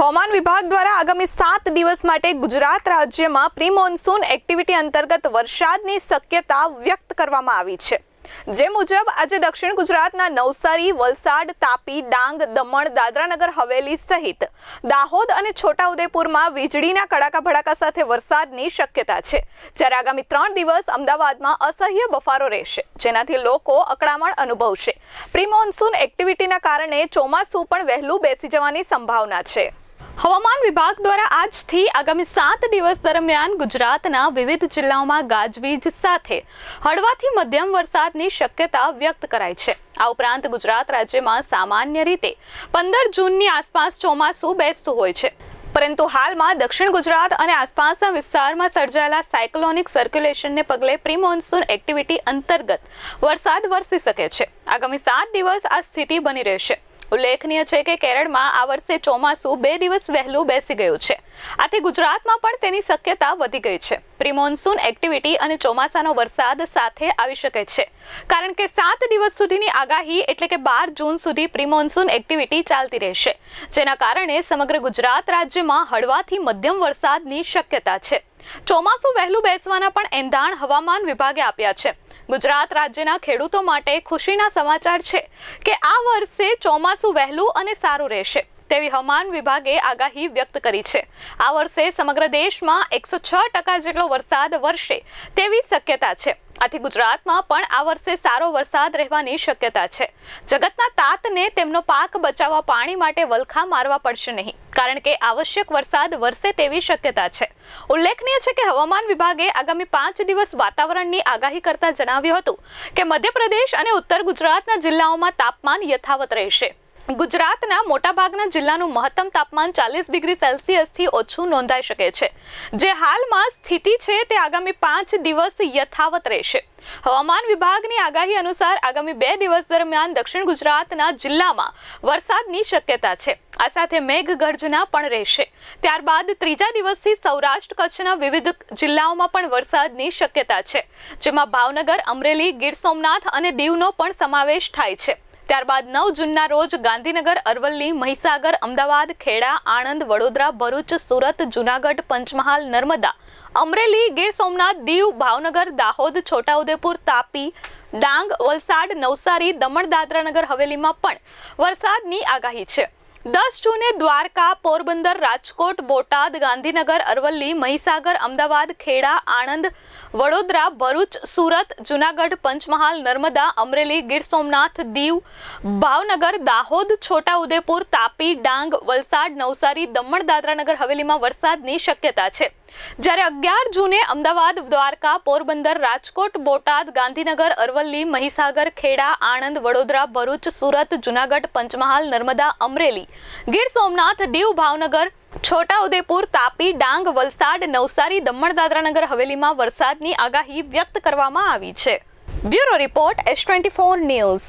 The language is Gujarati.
હવામાન વિભાગ દ્વારા આગામી સાત દિવસ માટે ગુજરાત રાજ્યમાં પ્રી મોન્સૂન એક્ટિવિટી અંતર્ગત વરસાદની શક્યતા વ્યક્ત કરવામાં આવી છે. જે મુજબ, આજે દક્ષિણ ગુજરાતના નવસારી, વલસાડ, તાપી, ડાંગ, દમણ, દાદરાનગર, હવેલી સહિત દાહોદ અને છોટાઉદેપુરમાં વીજળીના કડાકા ભડાકા સાથે વરસાદની શક્યતા છે. જ્યારે આગામી ત્રણ દિવસ અમદાવાદમાં અસહ્ય બફારો રહેશે, જેનાથી લોકો અકળામણ અનુભવશે. પ્રી મોન્સૂન એક્ટિવિટીના કારણે ચોમાસું પણ વહેલું બેસી જવાની સંભાવના છે. હવામાન વિભાગ દ્વારા આજથી આગામી સાત દિવસ દરમિયાન ગુજરાતના વિવિધ જિલ્લાઓમાં ગાજવીજ સાથે હળવાથી મધ્યમ વરસાદની શક્યતા વ્યક્ત કરાઈ છે. આ ઉપરાંત ગુજરાત રાજ્યમાં સામાન્ય રીતે પંદર જૂનની આસપાસ ચોમાસું બેસતું હોય છે. પરંતુ હાલમાં દક્ષિણ ગુજરાત અને આસપાસના વિસ્તારમાં સર્જાયેલા સાયક્લોનિક સર્ક્યુલેશનને પગલે પ્રિમોન્સૂન એક્ટિવિટી અંતર્ગત વરસાદ વરસી શકે છે. આગામી સાત દિવસ આ સ્થિતિ બની રહેશે. ઉલ્લેખનીય છે કે કેરળમાં આ વર્ષે ચોમાસું બે દિવસ વહેલું બેસી ગયું છે. આથી ગુજરાતમાં પણ તેની શક્યતા વધી ગઈ છે. પ્રિમોન્સૂન એક્ટિવિટી અને ચોમાસાનો વરસાદ સાથે આવી શકે છે. કારણ કે સાત દિવસ સુધીની આગાહી એટલે કે બાર જૂન સુધી પ્રિમોન્સૂન એક્ટિવિટી ચાલતી રહેશે. જેના કારણે સમગ્ર ગુજરાત રાજ્યમાં હળવાથી મધ્યમ વરસાદની શક્યતા છે. ચોમાસું વહેલું બેસવાના પણ એંધાણ હવામાન વિભાગે આપ્યા છે. ગુજરાત રાજ્યના ખેડૂતો માટે ખુશીના સમાચાર છે કે આ વર્ષે ચોમાસું વહેલું અને સારું રહેશે. તેવી હવામાન વિભાગે આગાહી વ્યક્ત કરી છે. આ વર્ષે સમગ્ર દેશમાં એકસો છ ટકા જેટલો વરસાદ વરસે તેવી શક્યતા છે. આથી ગુજરાતમાં પણ આ વર્ષે સારો વરસાદ રહેવાની શક્યતા છે. જગતના તાતને તેમનો પાક બચાવવા પાણી માટે વલખા મારવા પડશે નહીં, કારણ કે આવશ્યક વરસાદ વરસે તેવી શક્યતા છે. ઉલ્લેખનીય છે કે હવામાન વિભાગે આગામી પાંચ દિવસ વાતાવરણની આગાહી કરતા જણાવ્યું હતું કે મધ્યપ્રદેશ અને ઉત્તર ગુજરાતના જિલ્લાઓમાં તાપમાન યથાવત રહેશે. ગુજરાતના મોટાભાગના જિલ્લાનું મહત્તમ તાપમાન ચાલીસ ડિગ્રી સેલ્સિયસથી ઓછું નોંધાઈ શકે છે. જે હાલમાં સ્થિતિ છે તે આગામી પાંચ દિવસ યથાવત રહેશે. હવામાન વિભાગની આગાહી અનુસાર આગામી બે દિવસ દરમિયાન દક્ષિણ ગુજરાતના જિલ્લામાં વરસાદની શક્યતા છે. આ સાથે મેઘગર્જના પણ રહેશે. ત્યારબાદ ત્રીજા દિવસથી સૌરાષ્ટ્ર કચ્છના વિવિધ જિલ્લાઓમાં પણ વરસાદની શક્યતા છે, જેમાં ભાવનગર, અમરેલી, ગીર સોમનાથ અને દીવનો પણ સમાવેશ થાય છે. ત્યારબાદ નવ જૂનના રોજ ગાંધીનગર, અરવલ્લી, મહીસાગર, અમદાવાદ, ખેડા, આણંદ, વડોદરા, ભરૂચ, સુરત, જુનાગઢ, પંચમહાલ, નર્મદા, અમરેલી, ગીર સોમનાથ, દીવ, ભાવનગર, દાહોદ, છોટાઉદેપુર, તાપી, ડાંગ, વલસાડ, નવસારી, દમણ, દાદરાનગર, હવેલીમાં પણ વરસાદની આગાહી છે. દસ જૂને દ્વારકા, પોરબંદર, રાજકોટ, બોટાદ, ગાંધીનગર, અરવલ્લી, મહીસાગર, અમદાવાદ, ખેડા, આણંદ, વડોદરા, ભરૂચ, સુરત, જુનાગઢ, પંચમહાલ, નર્મદા, અમરેલી, ગીર સોમનાથ, દીવ, ભાવનગર, દાહોદ, છોટાઉદેપુર, તાપી, ડાંગ, વલસાડ, નવસારી, દમણ, દાદરાનગર, હવેલીમાં વરસાદની શક્યતા છે. જ્યારે અગિયાર જૂને અમદાવાદ, દ્વારકા, પોરબંદર, રાજકોટ, બોટાદ, ગાંધીનગર, અરવલ્લી, મહીસાગર, ખેડા, આણંદ, વડોદરા, ભરૂચ, સુરત, જુનાગઢ, પંચમહાલ, નર્મદા, અમરેલી ગીર સોમનાથ, દીવ ભાવનગર, છોટાઉદેપુર, તાપી, ડાંગ, વલસાડ, નવસારી, દમણ, દાદરાનગર હવેલીમાં વરસાદની આગાહી વ્યક્ત કરવામાં આવી છે. Bureau report S twenty four news.